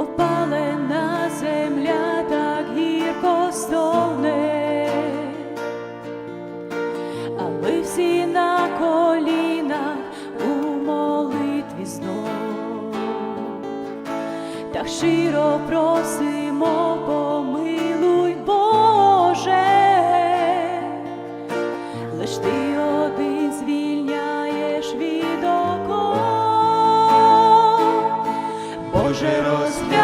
Опалена земля так гірко стогне, а ми всі на колінах у молитві знов, так щиро просимо, Боже, розглянь,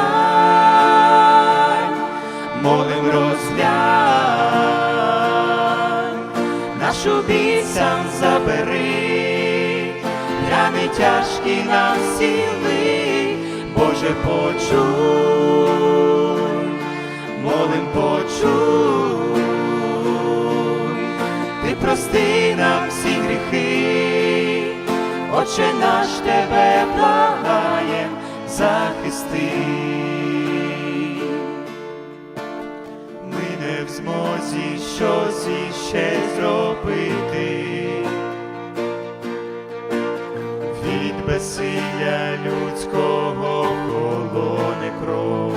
молим розглянь, нашу сам забери, рани тяжкі нам сіли, Боже, почуй, молим почуй, ти прости нам всі гріхи, Отче наш тебе благає, захисти. Ми не в змозі щось іще зробити. Від безсилля людського холоне кров.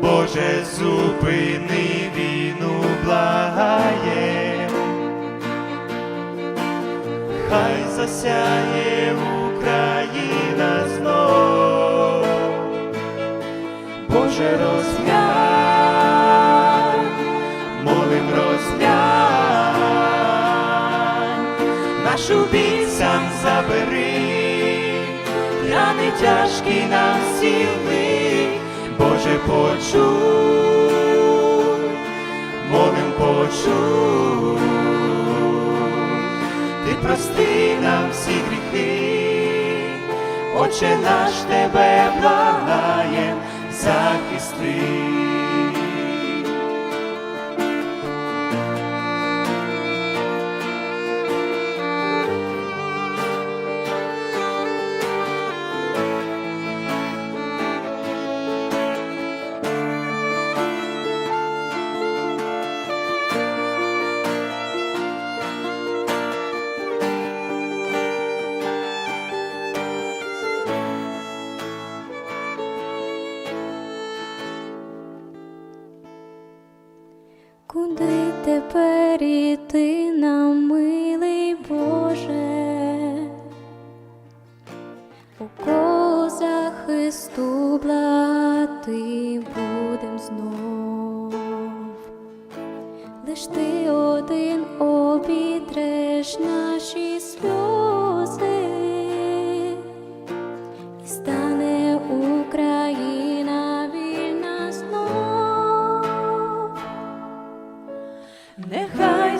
Боже, зупини війну, благає, хай засяє Україна Боже, розглянь, молим розглянь, нашу біль сам забери, рани тяжкі нам сіли, Боже, почуй, молим почуй, ти прости нам всі гріхи, Отче наш тебе благає, захисти. Куди тепер іти нам, милий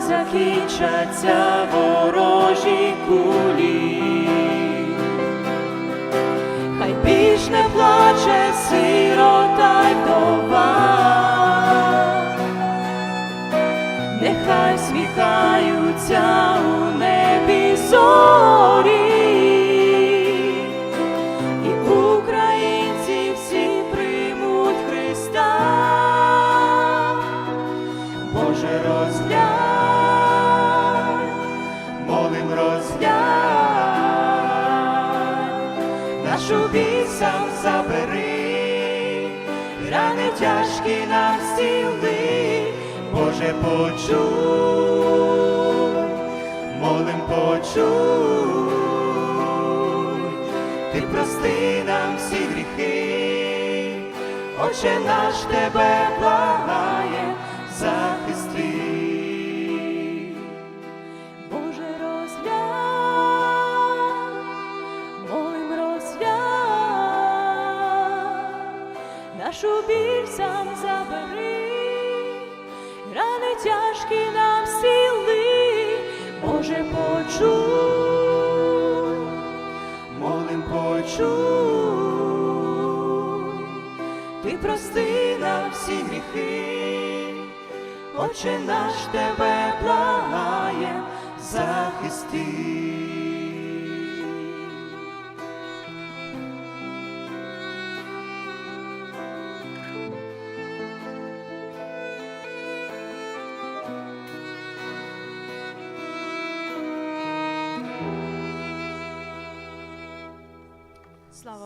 закінчаться ворожі кулі, хай більш не плаче сирота нашу біль забери, рани тяжкі нам стіли, Боже, почуй, молим почуй, ти прости нам всі гріхи, Отче наш тебе благає, нашу біль сам забери, рани тяжкі нам сіли, Боже, почуй. молим почуй, ти прости нам всі гріхи, Отче наш тебе благає, захисти.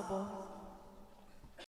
possible.